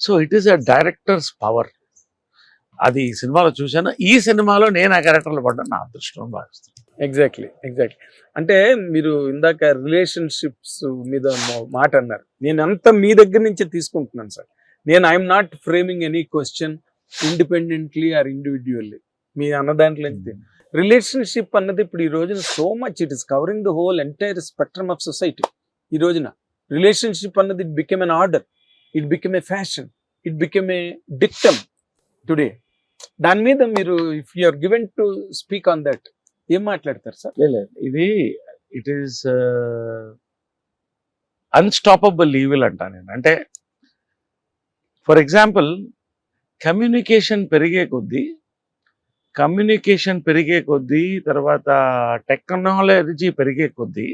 So it is a directors power అది ఈ సినిమాలో చూశాను. ఈ సినిమాలో నేను ఆ క్యారెక్టర్లో పడ్డాను నా అదృష్టం భావిస్తాను ఎగ్జాక్ట్లీ ఎగ్జాక్ట్లీ అంటే మీరు ఇందాక రిలేషన్షిప్స్ మీద మాట అన్నారు. నేను అంతా మీ దగ్గర నుంచే తీసుకుంటున్నాను సార్. నేను I'm not framing any question independently or individually మీ అన్న దాంట్లో రిలేషన్షిప్ అన్నది ఇప్పుడు ఈ రోజున so much it is covering the whole entire spectrum of society ఈ రోజున రిలేషన్షిప్ అన్నది it became an order it became a fashion it became a dictum today దాని మీద మీరు if you are given to speak on that ఏం మాట్లాడతారు sir లేదు ఇది ఇట్ ఈస్ అన్స్టాపబుల్ ఈవిల్ అంటా నేను. అంటే ఫర్ ఎగ్జాంపుల్ కమ్యూనికేషన్ పెరిగే కొద్దీ కమ్యూనికేషన్ పెరిగే కొద్దీ తర్వాత టెక్నాలజీ పెరిగే కొద్దీ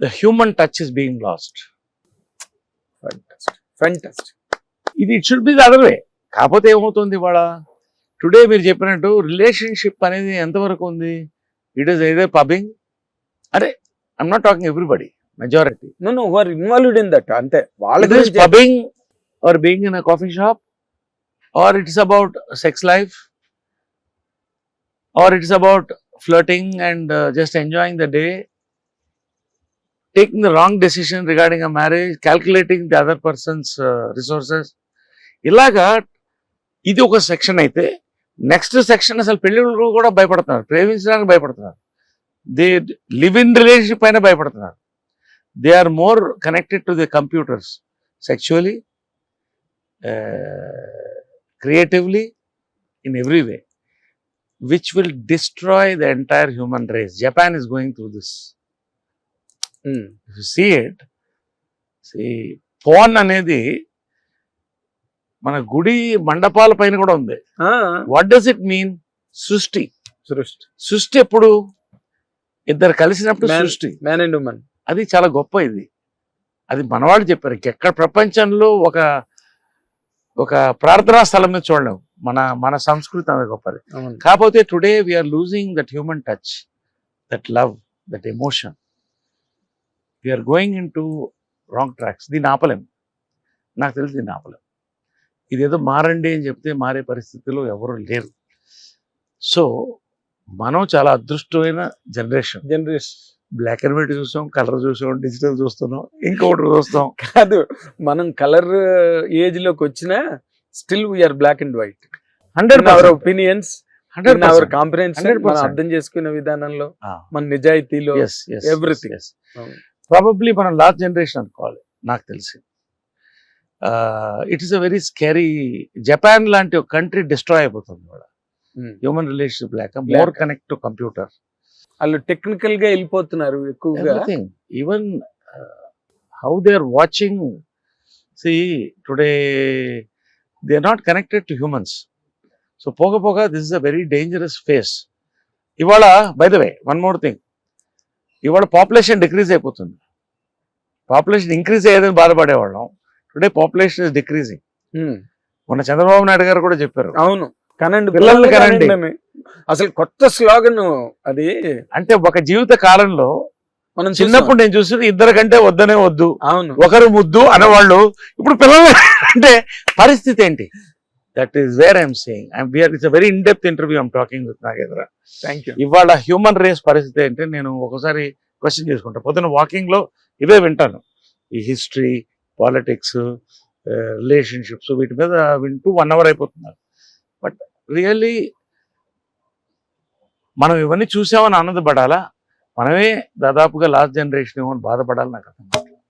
the human touch is being lost fantastic ఇది it should be the other way కాకపోతే ఏమవుతుంది ఇవాళ? టుడే మీరు చెప్పినట్టు రిలేషన్షిప్ అనేది ఎంతవరకు ఉంది? ఇట్ ఈస్ ఏదో పబ్బింగ్ అరే I'm not talking everybody majority no no who are involved in that అంతే. వాళ్ళ pubbing or being in a coffee shop or it's about sex life or it's about flirting and just enjoying the day taking the wrong decision regarding a marriage calculating the other persons resources ఇలాగా ఇది ఒక section అయితే next section అసలు పెళ్ళిళ్ళు కూడా భయపడుతున్నారు ప్రేమించడానికి భయపడుతున్నారు దే లివ్ ఇన్ రిలేషన్షిప్ పైన భయపడుతున్నారు they are more connected to the computers sexually creatively in every way which will destroy the entire human race japan is going through this See it see phone అనేది మన గుడి మండపాల పైన కూడా ఉంది. What does it mean సృష్టి. సృష్టి. సృష్టి ఎప్పుడు? ఇద్దరు కలిసినప్పుడు సృష్టి. మ్యాన్ అండ్ ఉమెన్ అది చాలా గొప్ప ఇది. అది మనవాళ్ళు చెప్పారు ఎక్కడ ప్రపంచంలో ఒక ఒక ప్రార్థనా స్థలం మీద చూడలేము మన మన సంస్కృతి అనేది గొప్పది. కాకపోతే today we are losing that human touch that love that emotion we are going into wrong tracks దీన్ని ఆపలేం నాకు తెలిసి దీన్ని ఆపలేం ఇదేదో మారండి అని చెప్తే మారే పరిస్థితిలో ఎవరు లేరు. సో మనం చాలా అదృష్టమైన generation. Generation. Black and white చూసాం కలర్ చూసాం డిజిటల్ చూస్తున్నాం ఇంకొకటి చూస్తాం. కాదు మనం కలర్ ఏజ్లోకి వచ్చినా still we are black and white hundred our opinions hundred our comprehension 100%. మనం అర్థం చేసుకునే విధానంలో మన నిజాయితీలో everything. ప్రాబబ్లీ మనం లాస్ట్ జనరేషన్ అనుకోవాలి నాకు తెలిసి. It is a very scary Japan లాంటి ఒక కంట్రీ డిస్ట్రాయ్ అయిపోతుంది కూడా. Hmm. హ్యూమన్ రిలేషన్షిప్ లేక మోర్. కనెక్ట్ టు కంప్యూటర్ వాళ్ళు టెక్నికల్గా వెళ్ళిపోతున్నారు ఎక్కువగా. Even how they are watching see today they are not connected to humans so పోగ పోగా this is a very dangerous phase ఇవాళ by the way one more thing ఇవాళ population decrease అయిపోతుంది. Population increase అయ్యేదని బాధపడేవాళ్ళం. Today population is decreasing. మొన్న చంద్రబాబు నాయుడు గారు కూడా చెప్పారు. అవును. కనండి పిల్లల్ని కనండి. అసలు కొత్త స్లోగన్ అది. అంటే ఒక జీవిత కాలంలో మనం చిన్నప్పుడు నేను చూసి ఇద్దరు కంటే వద్దనే వద్దు. అవును. ఒకరు ముద్దు అనేవాళ్ళు. ఇప్పుడు పిల్లలు అంటే పరిస్థితి ఏంటి? That is where I'm saying I'm we are it's very in depth interview I'm talking with Nagendra thank you ఇవాళ హ్యూమన్ రేస్ పరిస్థితి ఏంటి? నేను ఒకసారి క్వశ్చన్ చేసుకుంటా. పొద్దున వాకింగ్లో ఇవే వింటాను. ఈ హిస్టరీ పాలిటిక్స్ రిలేషన్షిప్స్ వీటి మీద వింటూ వన్ అవర్ అయిపోతున్నారు. బట్ రియల్లీ మనం ఇవన్నీ చూసామని ఆనందపడాలా? మనమే దాదాపుగా లాస్ట్ జనరేషన్ ఏమో అని బాధపడాలి నాకు అర్థం.